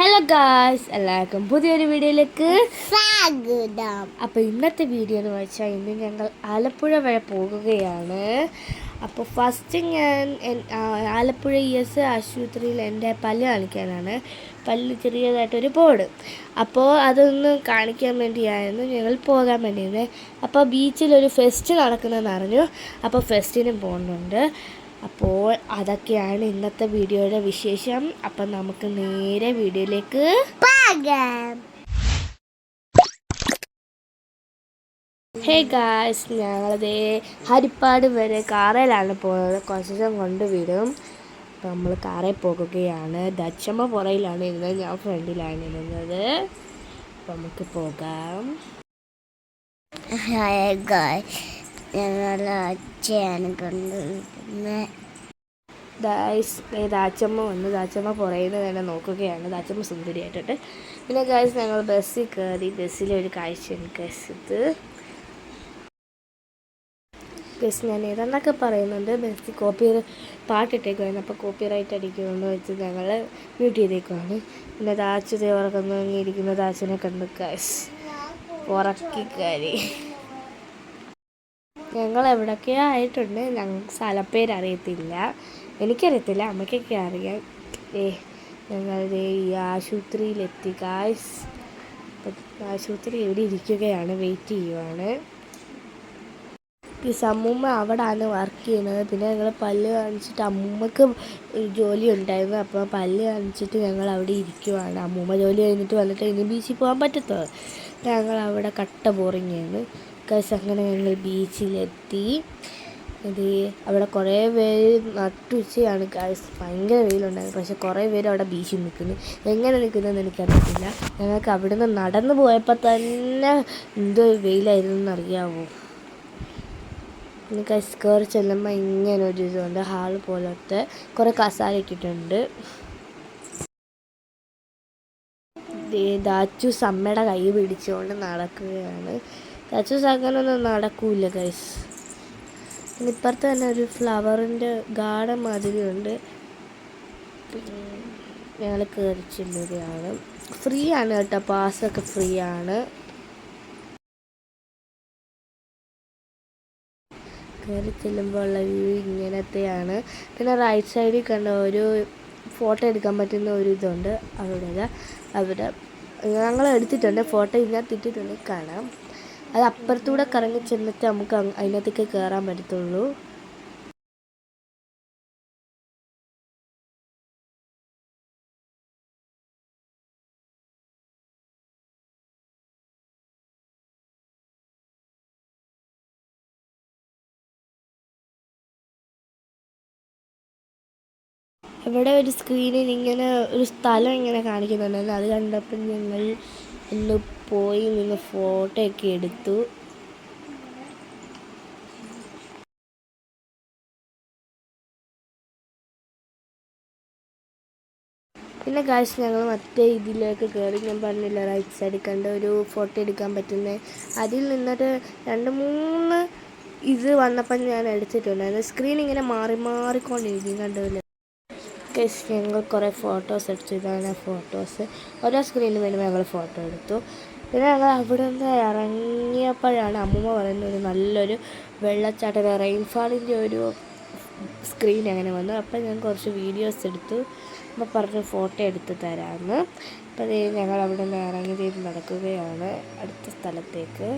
Hello guys എല്ലാവർക്കും പുതിയൊരു വീഡിയോയിലേക്ക് സ്വാഗതം. അപ്പോൾ ഇന്നത്തെ വീഡിയോ എന്ന് വെച്ചാൽ ഇന്ന് ഞങ്ങൾ ആലപ്പുഴ വരെ പോകുകയാണ്. അപ്പോൾ ഫസ്റ്റ് ഞാൻ ആലപ്പുഴ ഇ എസ് ആശുപത്രിയിൽ എന്റെ പല്ല് കാണിക്കാനാണ്. പല്ല് ചെറിയതായിട്ടൊരു ബോർഡ് അപ്പോൾ അതൊന്ന് കാണിക്കാൻ വേണ്ടിയായിരുന്നു. ഞങ്ങൾ പോകാൻ വേണ്ടിയിരുന്നത് അപ്പോൾ ബീച്ചിലൊരു ഫെസ്റ്റ് നടക്കുന്നതെന്ന് അറിഞ്ഞു. അപ്പോൾ ഫെസ്റ്റിനും പോകുന്നുണ്ട്. അപ്പോൾ അതൊക്കെയാണ് ഇന്നത്തെ വീഡിയോയുടെ വിശേഷം. അപ്പം നമുക്ക് നേരെ വീഡിയോയിലേക്ക് പാകം. ഹേ ഗായ്സ് ഞങ്ങളതേ ഹരിപ്പാട് വരെ കാറയിലാണ് പോകുന്നത് കുറച്ച് ദിവസം കൊണ്ടുവരും അപ്പം നമ്മൾ കാറേ പോകുകയാണ്. ദച്ചമ്മ പുറയിലാണ് ഇരുന്നത്. ഞാൻ ഫ്രണ്ടിലാണ് ഇരുന്നത്. അപ്പം നമുക്ക് പോകാം. ഹായ് ഗായ്സ് ഞങ്ങൾ അച്ഛയാണ് കൊണ്ടുവരുന്നത് ഗായ്സ് ദാച്ചമ്മ വന്ന്. ദാച്ചമ്മ പുറയുന്നത് തന്നെ നോക്കുകയാണ്. ദാച്ചമ്മ സുന്ദരിയായിട്ടുണ്ട്. പിന്നെ ഗായ്സ് ഞങ്ങൾ ബസ്സിൽ കയറി ബസ്സിലെ ഒരു കാഴ്ചയാണ് എനിക്ക് ഇത് ബസ് ഞാൻ ഏതാണ്ടൊക്കെ പറയുന്നുണ്ട്. ബസ്സിൽ കോപ്പി പാട്ടിട്ടേക്കുമായിരുന്നു അപ്പോൾ കോപ്പി റൈറ്റ് അടിക്കുമെന്ന് വെച്ച് ഞങ്ങൾ മ്യൂട്ട് ചെയ്തേക്കുവാണ്. പിന്നെ ദാച്ചു ദേവർക്കൊന്നും ഇരിക്കുന്ന. ദാച്ചിനെ കണ്ടു ഗൈസ് ഉറക്കിക്കാരി ഞങ്ങൾ എവിടെയൊക്കെയോ ആയിട്ടുണ്ട്. ഞങ്ങൾക്ക് സ്ഥലപ്പേര് അറിയത്തില്ല എനിക്കറിയത്തില്ല. അമ്മയ്ക്കൊക്കെ അറിയാം. ഏ ഞങ്ങൾ ഈ ആശുപത്രിയിലെത്തി. കാശ് ആശുപത്രി എവിടെ ഇരിക്കുകയാണ്? വെയിറ്റ് ചെയ്യുവാണ്. ഈ അമ്മൂമ്മ അവിടാണ് വർക്ക് ചെയ്യുന്നത്. പിന്നെ ഞങ്ങൾ പല്ല് കാണിച്ചിട്ട് അമ്മൂമ്മക്ക് ജോലി ഉണ്ടായിരുന്നു. അപ്പോൾ പല്ല് കാണിച്ചിട്ട് ഞങ്ങൾ അവിടെ ഇരിക്കുവാണ്. അമ്മൂമ്മ ജോലി കഴിഞ്ഞിട്ട് വന്നിട്ട് ഇനി ബീച്ചിൽ പോകാൻ പറ്റത്തുള്ളൂ ഞങ്ങൾ അവിടെ കട്ട ബോറിങ്ങാണ്. ഗൈസ് അങ്ങനെ ഞങ്ങൾ ബീച്ചിലെത്തി. ഇത് അവിടെ കുറേ പേര് നട്ടുച്ചയാണ്. ഗൈസ് ഭയങ്കര വെയിലുണ്ടായിരുന്നു. പക്ഷെ കുറേ പേര് അവിടെ ബീച്ചിൽ നിൽക്കുന്നു. എങ്ങനെ നിൽക്കുന്നതെന്ന് എനിക്കറിയത്തില്ല. ഞങ്ങൾക്ക് അവിടുന്ന് നടന്നു പോയപ്പോൾ തന്നെ എന്തോ വെയിലായിരുന്നു എന്നറിയാമോ എനിക്ക് കയറി ചെല്ലുമ്പോൾ ഇങ്ങനെ ഒരു ഇതുണ്ട്. ഹാൾ പോലത്തെ കുറേ കസാല ഇട്ടിട്ടുണ്ട്. ദാച്ചു സമ്മയുടെ കൈ പിടിച്ചുകൊണ്ട് നടക്കുകയാണ്. ദാച്ചൂസ് അങ്ങനൊന്നും നടക്കൂല ഗൈസ് ഇപ്പുറത്ത് തന്നെ ഒരു ഫ്ലവറിന്റെ ഗാർഡൻ മാതിരിയുണ്ട്. ഞങ്ങൾ കയറി ചെല്ലുകയാണ് ഫ്രീ ആണ് കേട്ടോ പാസ്സൊക്കെ ഫ്രീ ആണ്. കയറി ചെല്ലുമ്പോൾ ഉള്ള വ്യൂ ഇങ്ങനത്തെയാണ്. പിന്നെ റൈറ്റ് സൈഡിൽ കണ്ട ഒരു ഫോട്ടോ എടുക്കാൻ പറ്റുന്ന ഒരു ഇതുണ്ട്. അവിടെ അവിടെ ഞങ്ങൾ എടുത്തിട്ടുണ്ട്. ഫോട്ടോ ഇതിനകത്ത് ഇട്ടിട്ടുണ്ട്. കാണാം. അത് അപ്പുറത്തൂടെ കറങ്ങി ചെന്നിട്ട് നമുക്ക് അതിനകത്തേക്ക് കയറാൻ പറ്റത്തുള്ളൂ. ഇവിടെ ഒരു സ്ക്രീനിൽ ഇങ്ങനെ ഒരു സ്ഥലം ഇങ്ങനെ കാണിക്കുന്നുണ്ടായിരുന്നു അത് കണ്ടപ്പോൾ ഞങ്ങൾ ഒന്ന് പോയി നിന്ന് ഫോട്ടോ ഒക്കെ എടുത്തു. പിന്നെ കാശ് ഞങ്ങൾ മറ്റേ ഇതിലേക്ക് കയറി ഞാൻ പറഞ്ഞില്ല റൈറ്റ് സൈഡിൽ കണ്ട ഒരു ഫോട്ടോ എടുക്കാൻ പറ്റുന്നത് അതിൽ നിന്നൊരു രണ്ട് മൂന്ന് ഇത് വന്നപ്പോൾ ഞാൻ എടുത്തിട്ടുണ്ടായിരുന്നു. സ്ക്രീൻ ഇങ്ങനെ മാറി മാറിക്കൊണ്ടിരിക്കും കണ്ടില്ല ഗൈസ് ഞങ്ങൾ കുറേ ഫോട്ടോസ് എടുത്തു. ഇതാണ് ഫോട്ടോസ് ഓരോ സ്ക്രീനിൽ വരുമ്പോൾ ഞങ്ങൾ ഫോട്ടോ എടുത്തു. പിന്നെ ഞങ്ങൾ അവിടെ നിന്ന് ഇറങ്ങിയപ്പോഴാണ് അമ്മൂമ്മ പറയുന്ന ഒരു നല്ലൊരു വെള്ളച്ചാട്ടം റെയിൻഫാളിന്റെ ഒരു സ്ക്രീൻ അങ്ങനെ വന്നു. അപ്പം ഞാൻ കുറച്ച് വീഡിയോസ് എടുത്തു. അപ്പോൾ പറഞ്ഞു ഫോട്ടോ എടുത്ത് തരാമെന്ന് അപ്പോൾ ഞങ്ങൾ അവിടെ നിന്ന് ഇറങ്ങി നടക്കുകയാണ് അടുത്ത സ്ഥലത്തേക്ക്.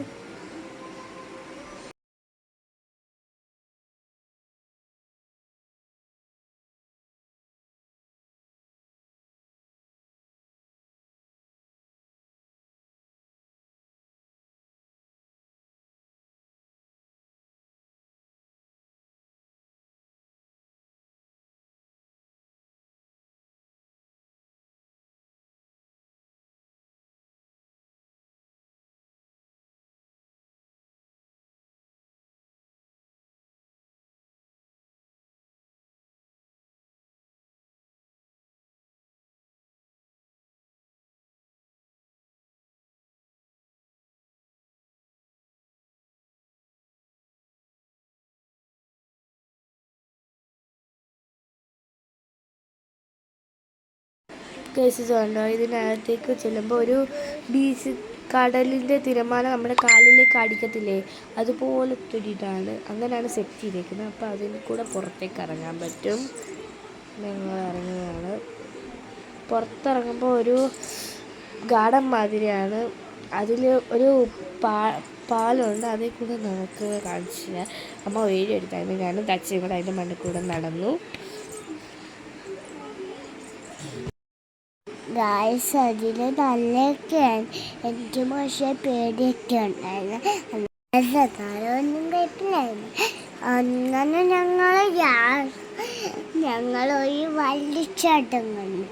കേസസ് ഉണ്ടോ ഇതിനകത്തേക്ക് ചെല്ലുമ്പോൾ ഒരു ബീച്ച് കടലിന്റെ തിരമാല നമ്മുടെ കാലിലേക്ക് അടിക്കത്തില്ലേ? അതുപോലത്തെ ഒരു അങ്ങനെയാണ് സെറ്റ് ചെയ്തേക്കുന്നത്. അപ്പോൾ അതിൽ കൂടെ പുറത്തേക്ക് ഇറങ്ങാൻ പറ്റും. ഞങ്ങൾ ഇറങ്ങുകയാണ്. പുറത്തിറങ്ങുമ്പോൾ ഒരു ഗാർഡൻ മാതിരിയാണ്. അതിൽ ഒരു പാ പാലമുണ്ട് അതിൽ കൂടെ നമുക്ക് കാണിച്ചില്ല അമ്മ വീഡിയോ എടുത്തായിരുന്നു ഞാനും തച്ചയും കൂടെ അതിന്റെ മണ്ണിൽ കൂടെ നടന്നു. ഗായ്സ് അതിൽ നല്ലൊക്കെയാണ് എനിക്ക് പക്ഷേ പേടിയൊക്കെ ഉണ്ടായിരുന്നു. ഒന്നും കേട്ടില്ലായിരുന്നു. അങ്ങനെ ഞങ്ങൾ ഞങ്ങൾ ഒരു വള്ളിച്ചാട്ടം കണ്ടു.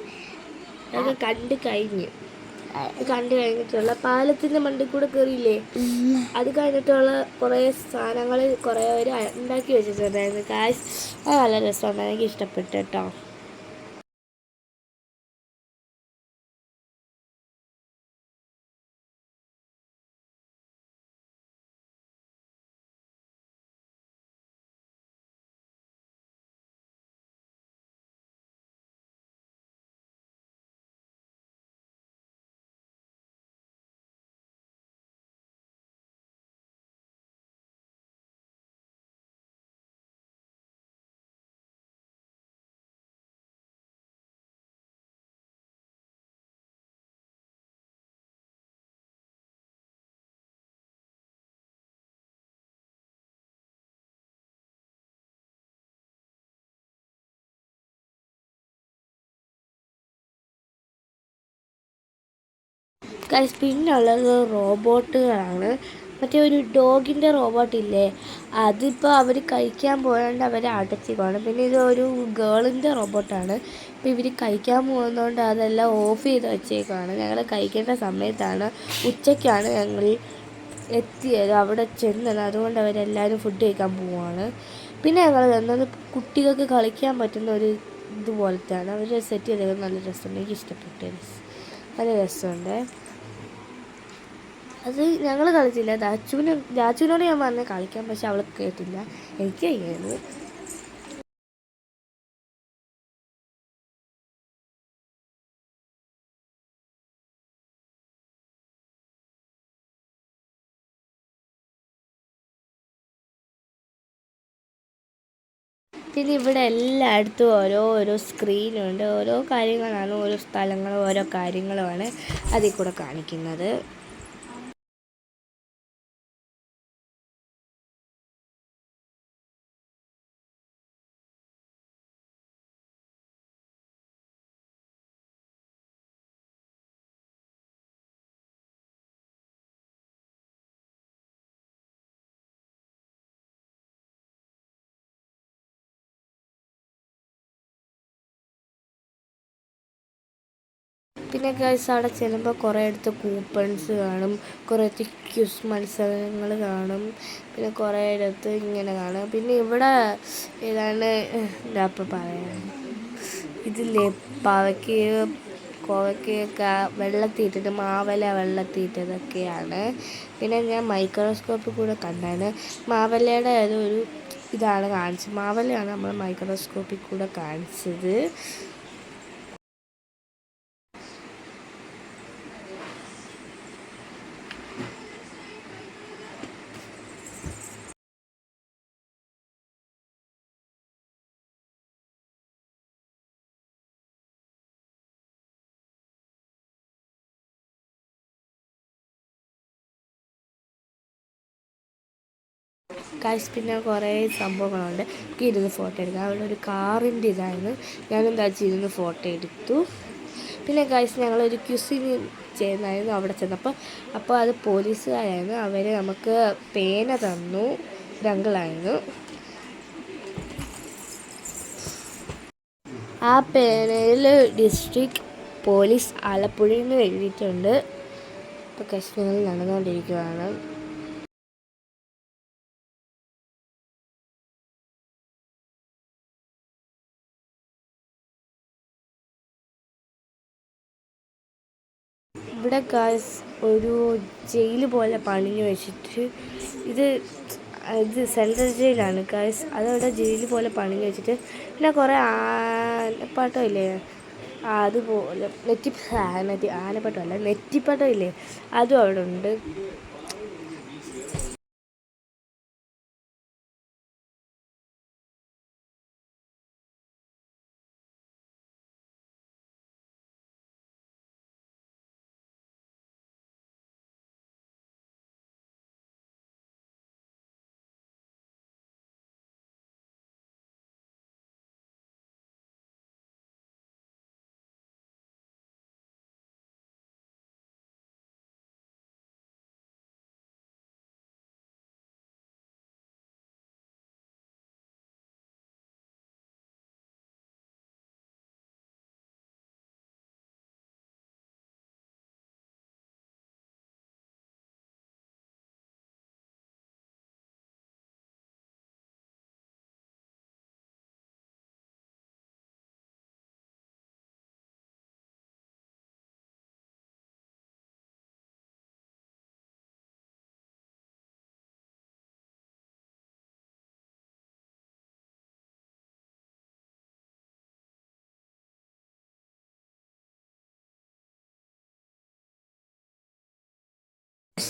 അതൊക്കെ കണ്ടു കഴിഞ്ഞു. അത് കണ്ടു കഴിഞ്ഞിട്ടുള്ള പാലത്തിന്റെ മണ്ടിൽ കൂടെ കയറിയില്ലേ അത് കഴിഞ്ഞിട്ടുള്ള കുറേ സാധനങ്ങൾ കുറേ പേര് ഉണ്ടാക്കി വെച്ചിട്ടുണ്ടായിരുന്നു. കാശ് അത് നല്ല രസമുണ്ട് എനിക്ക് ഇഷ്ടപ്പെട്ടു കേട്ടോ. ഗൈസ് പിന്നുള്ളത് റോബോട്ടുകളാണ്. മറ്റേ ഒരു ഡോഗിന്റെ റോബോട്ട് ഇല്ലേ അതിപ്പോൾ അവർ കഴിക്കാൻ പോയാണ്ട് അവർ അടച്ചിക്കണം പിന്നെ ഇത് ഒരു ഗേളിന്റെ റോബോട്ടാണ്. ഇപ്പോൾ ഇവർ കഴിക്കാൻ പോകുന്നതുകൊണ്ട് അതെല്ലാം ഓഫ് ചെയ്ത് വെച്ചേക്കാണ് ഞങ്ങൾ കഴിക്കേണ്ട സമയത്താണ് ഉച്ചയ്ക്കാണ് ഞങ്ങൾ എത്തിയത്. അവിടെ ചെന്നത്. അതുകൊണ്ട് അവരെല്ലാവരും ഫുഡ് കഴിക്കാൻ പോവാണ്. പിന്നെ ഞങ്ങൾ തന്നത് കുട്ടികൾക്ക് കളിക്കാൻ പറ്റുന്ന ഒരു ഇതുപോലത്തെയാണ്. അവർ സെറ്റ് ചെയ്തത് നല്ല രസമുണ്ട്. എനിക്ക് ഇഷ്ടപ്പെട്ടു നല്ല രസമുണ്ട്. അത് ഞങ്ങൾ കളിച്ചില്ല. ദാച്ചുവിന് ദാച്ചുവിനോട് ഞാൻ പറഞ്ഞ കളിക്കാൻ പക്ഷെ അവൾ കേട്ടില്ല. എനിക്ക് കഴിയായിരുന്നു പിന്നെ ഇവിടെ എല്ലായിടത്തും ഓരോ ഓരോ സ്ക്രീനുണ്ട്. ഓരോ കാര്യങ്ങളാണ് ഓരോ സ്ഥലങ്ങളും ഓരോ കാര്യങ്ങളുമാണ് അതിൽ കൂടെ കാണിക്കുന്നത്. പിന്നെ ഗൈസ് അവിടെ ചെല്ലുമ്പോൾ കുറേ അടുത്ത് കൂപ്പൺസ് കാണും. കുറേ ക്യൂസ് മത്സരങ്ങൾ കാണും. പിന്നെ കുറേ അടുത്ത് ഇങ്ങനെ കാണും. പിന്നെ ഇവിടെ ഏതാണ് എന്താ ഇപ്പം പറയാൻ ഇതില്ലേ പാവയ്ക്ക് കോവയ്ക്കൊക്കെ വെള്ളത്തീറ്റത് മാവല വെള്ളത്തീറ്റതൊക്കെയാണ്. പിന്നെ ഞാൻ മൈക്രോസ്കോപ്പിൽ കൂടെ കണ്ടാണ്. മാവലയുടെ ഒരു ഇതാണ് കാണിച്ചത്. മാവലയാണ് നമ്മൾ മൈക്രോസ്കോപ്പിൽ കൂടെ കാണിച്ചത്. കാശ് പിന്നെ കുറേ സംഭവങ്ങളുണ്ട്. എനിക്ക് ഇരുന്ന് ഫോട്ടോ എടുക്കാം. അവിടെ ഒരു കാറിന്റെ ഇതായിരുന്നു. വെച്ചാൽ ഇരുന്ന് ഫോട്ടോ എടുത്തു. പിന്നെ കാശ് ഞങ്ങളൊരു ക്യുസിന് ചെയ്യുന്നതായിരുന്നു അവിടെ ചെന്നപ്പോൾ. അപ്പോൾ അത് പോലീസുകാരായിരുന്നു. അവർ നമുക്ക് പേന തന്നു. രംഗളായിരുന്നു ആ പേനയിൽ ഡിസ്ട്രിക്ട് പോലീസ് ആലപ്പുഴയിൽ നിന്ന് എഴുതിയിട്ടുണ്ട്. ഇപ്പോൾ കശ്മീരിൽ നടന്നുകൊണ്ടിരിക്കുകയാണ് ഇവിടെ ഗായ്സ് ഒരു ജയിൽ പോലെ പണിഞ്ഞു വെച്ചിട്ട് ഇത് ഇത് സെൻട്രൽ ജയിലാണ് ഗായ്സ് അതവിടെ ജയിൽ പോലെ പണിഞ്ഞു വെച്ചിട്ട് പിന്നെ കുറേ ആനപ്പാട്ടം ഇല്ലേ? അതുപോലെ നെറ്റി ആനപ്പാട്ടം അല്ല നെറ്റിപ്പട്ടം ഇല്ലേ? അതും അവിടെ ഉണ്ട്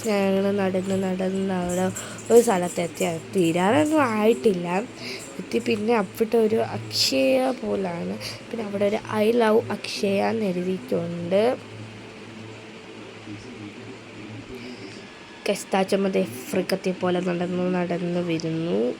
ഞങ്ങൾ നടന്ന് നടന്ന് അവിടെ ഒരു സ്ഥലത്തെത്തി. തീരാനൊന്നും ആയിട്ടില്ല. എത്തി പിന്നെ അവിടെ ഒരു അക്ഷയ പോലാണ്. പിന്നെ അവിടെ ഒരു ഐ ലവ് അക്ഷയ എന്ന് എഴുതിയിട്ടുണ്ട്. കെസ്താച്ചമ്മ എഫ്രിക്കത്തെ പോലെ നടന്നു നടന്നു വരുന്നു.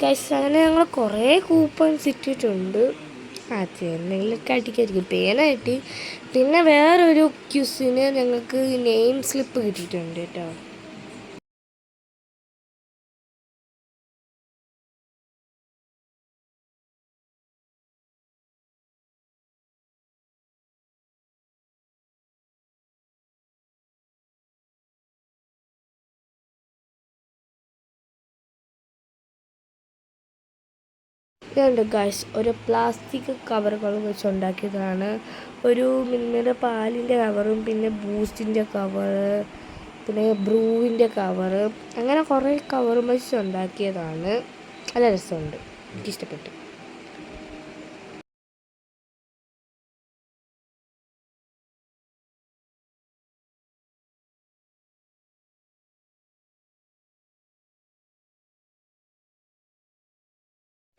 ഗൈസ് അങ്ങനെ ഞങ്ങൾ കുറേ കൂപ്പൺസ് ഇട്ടിട്ടുണ്ട്. ആ എന്തെങ്കിലുമൊക്കെ അടിക്കായിരിക്കും പേന കിട്ടി പിന്നെ വേറൊരു ക്യൂസിന് ഞങ്ങൾക്ക് നെയിം സ്ലിപ്പ് കിട്ടിയിട്ടുണ്ട് കേട്ടോ ഇതുണ്ട് ഗൈസ് ഒരു പ്ലാസ്റ്റിക് കവറുകൾ വെച്ച് ഉണ്ടാക്കിയതാണ് ഒരു മിനിമയുടെ പാലിന്റെ കവറും പിന്നെ ബൂസ്റ്റിന്റെ കവറ് പിന്നെ ബ്രൂവിന്റെ കവറ് അങ്ങനെ കുറേ കവറും വെച്ച് ഉണ്ടാക്കിയതാണ് നല്ല രസമുണ്ട്. എനിക്കിഷ്ടപ്പെട്ടു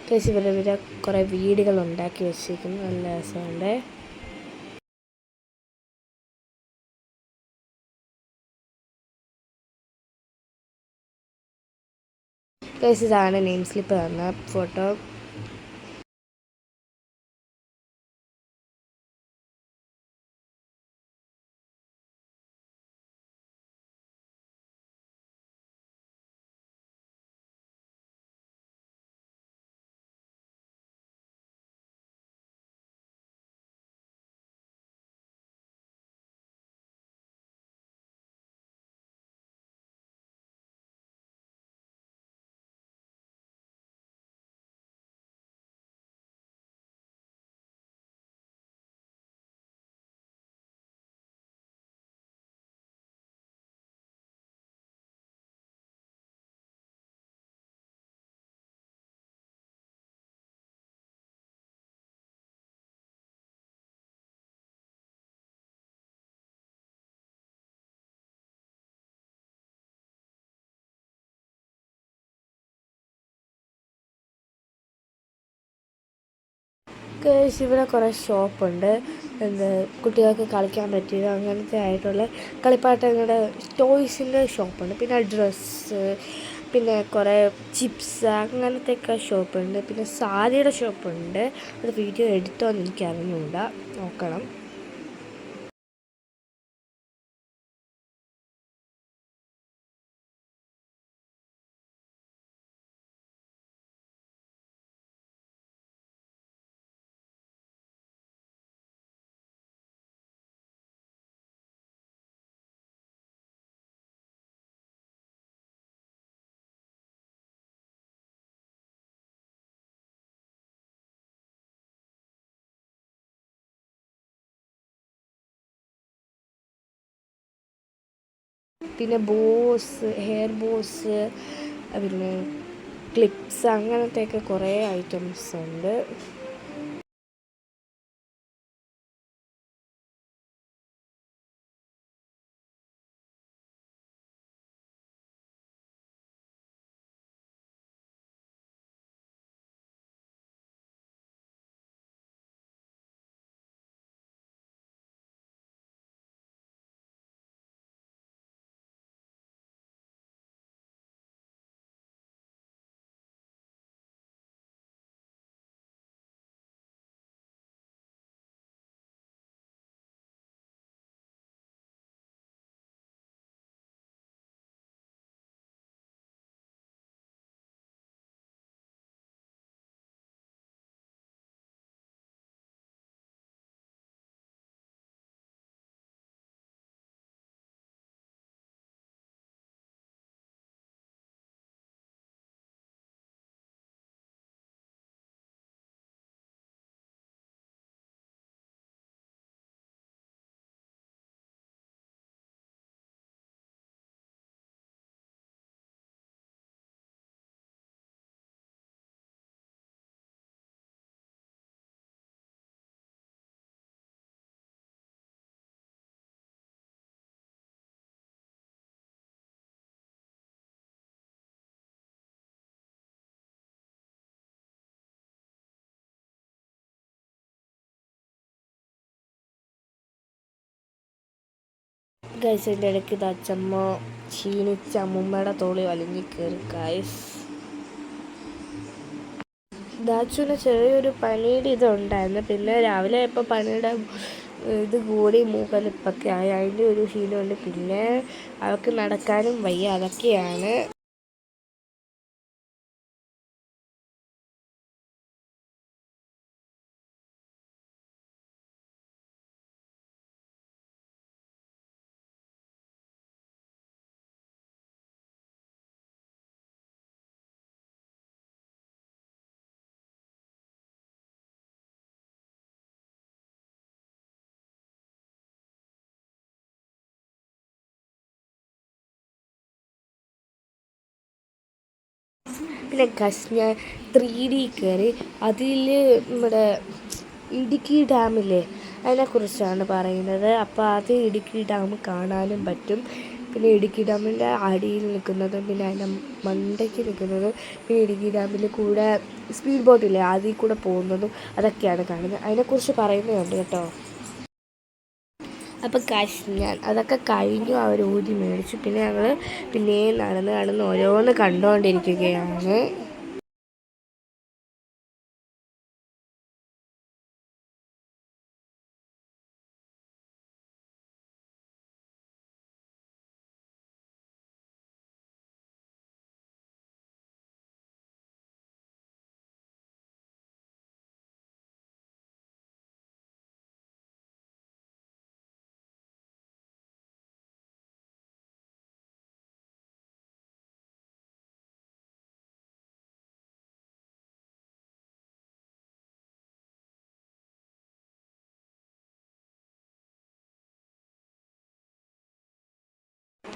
ഗൈസ് ഇവരെ ഇവരെ കുറേ വീടുകൾ ഉണ്ടാക്കി വെച്ചിരിക്കുന്നു. നല്ല രസമുണ്ട്. ഗൈസ് ഇതാണ് നെയിം സ്ലിപ്പ് തന്ന ഫോട്ടോ ഇവിടെ കുറേ ഷോപ്പുണ്ട്. എന്ത് കുട്ടികൾക്ക് കളിക്കാൻ പറ്റിയത് അങ്ങനത്തെ ആയിട്ടുള്ള കളിപ്പാട്ടങ്ങളുടെ ടോയ്സിന്റെ ഷോപ്പുണ്ട്. പിന്നെ ഡ്രസ്സ് പിന്നെ കുറേ ചിപ്സ് അങ്ങനത്തെയൊക്കെ ഷോപ്പുണ്ട്. പിന്നെ സാരിയുടെ ഷോപ്പുണ്ട്. അത് വീഡിയോ എടുത്തോന്ന് എനിക്ക് അറിഞ്ഞുകൂടാ നോക്കണം. പിന്നെ ബോസ് ഹെയർ ബോസ് പിന്നെ ക്ലിപ്സ് അങ്ങനത്തെയൊക്കെ കുറേ ഐറ്റംസ് ഉണ്ട്. ഗൈസിന്റെ ഇടയ്ക്ക് ഇത് അച്ചമ്മ ക്ഷീണിച്ച അമ്മൂമ്മയുടെ തോളി വലിഞ്ഞു കയറി ഗൈസ് ദാച്ചുവിന് ചെറിയൊരു പനിയുടെ ഇതുണ്ടായിരുന്നു. പിന്നെ രാവിലെ ആയപ്പോൾ പനിയുടെ ഇത് കൂടി മൂക്കലിപ്പൊക്കെ ആയി. അതിന്റെ ഒരു ഹീലുണ്ട് പിന്നെ അവൾക്ക് നടക്കാനും വയ്യ. അതൊക്കെയാണ്. പിന്നെ ഗസ് ത്രീ ഡി കയറി അതിൽ നമ്മുടെ ഇടുക്കി ഡാമില്ലേ അതിനെക്കുറിച്ചാണ് പറയുന്നത്. അപ്പോൾ അത് ഇടുക്കി ഡാം കാണാനും പറ്റും. പിന്നെ ഇടുക്കി ഡാമിന്റെ അടിയിൽ നിൽക്കുന്നതും പിന്നെ അതിന്റെ മണ്ടയ്ക്ക് നിൽക്കുന്നതും പിന്നെ ഇടുക്കി ഡാമിൽ കൂടെ സ്പീഡ് ബോട്ടില്ലേ അതിൽ കൂടെ പോകുന്നതും അതൊക്കെയാണ് കാണുന്നത്. അതിനെക്കുറിച്ച് പറയുന്നുണ്ട് കേട്ടോ. അപ്പോൾ കാശ് ഞാൻ അതൊക്കെ കഴിഞ്ഞു. അവർ ഊതി മേടിച്ചു. പിന്നെ ഞങ്ങൾ പിന്നെയും നടന്ന് നടന്ന് ഓരോന്ന് കണ്ടുകൊണ്ടിരിക്കുകയാണ്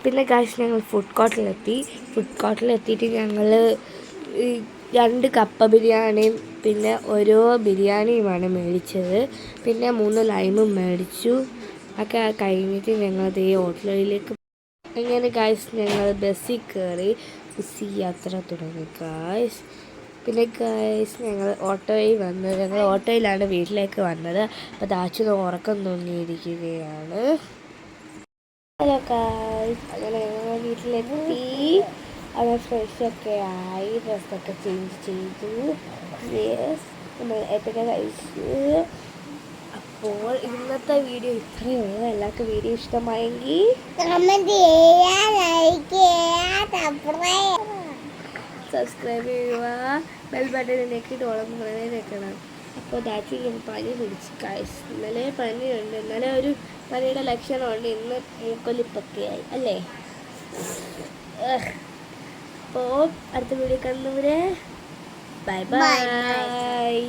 പിന്നെ കാശ് ഞങ്ങൾ ഫുഡ് കോർട്ടിലെത്തി ഫുഡ് കോർട്ടിലെത്തിയിട്ട് ഞങ്ങൾ രണ്ട് കപ്പ ബിരിയാണിയും പിന്നെ ഓരോ ബിരിയാണിയുമാണ് മേടിച്ചത്. പിന്നെ മൂന്ന് ലൈമും മേടിച്ചു. ഒക്കെ കഴിഞ്ഞിട്ട് ഞങ്ങൾ ഈ ഹോട്ടലിലേക്ക് അങ്ങനെ ഗായ്സ് ഞങ്ങൾ ബസ്സിൽ കയറി ബസ്സിൽ യാത്ര തുടങ്ങി ഗായ്സ് പിന്നെ ഗൈസ് ഞങ്ങൾ ഓട്ടോയിൽ വന്നു ഞങ്ങൾ ഓട്ടോയിലാണ് വീട്ടിലേക്ക് വന്നത്. അപ്പോൾ ദാച്ചു ഉറക്കം തോന്നിയിരിക്കുകയാണ് ഹലോ ഗൈസ് അങ്ങനെ ഞങ്ങൾ വീട്ടിലെത്തി. അവിടെ ഫ്രഷൊക്കെ ആയി ഡ്രസ്സൊക്കെ ചേഞ്ച് ചെയ്തു. യെസ് നമ്മൾ എത്തൊക്കെ കഴിച്ചു. അപ്പോൾ ഇന്നത്തെ വീഡിയോ ഇത്രയേ ഉള്ളൂ. എല്ലാവർക്കും വീഡിയോ ഇഷ്ടമായെങ്കിൽ സബ്സ്ക്രൈബ് ചെയ്യുക. ബെൽ ബട്ടൺ ഡോളം ഓളം വെക്കണം. അപ്പോൾ ദാറ്റ് പനി പിടിച്ച് കാശ് ഇന്നലെ ഉണ്ട് ഇന്നലെ ഒരു പനിയുടെ ലക്ഷണമുണ്ട് ഇന്ന് മൂക്കൊലിപ്പൊക്കെയായി അല്ലേ? അപ്പോൾ അടുത്ത വീഡിയോ കണ്ടുവരെ ബൈ. ബൈ.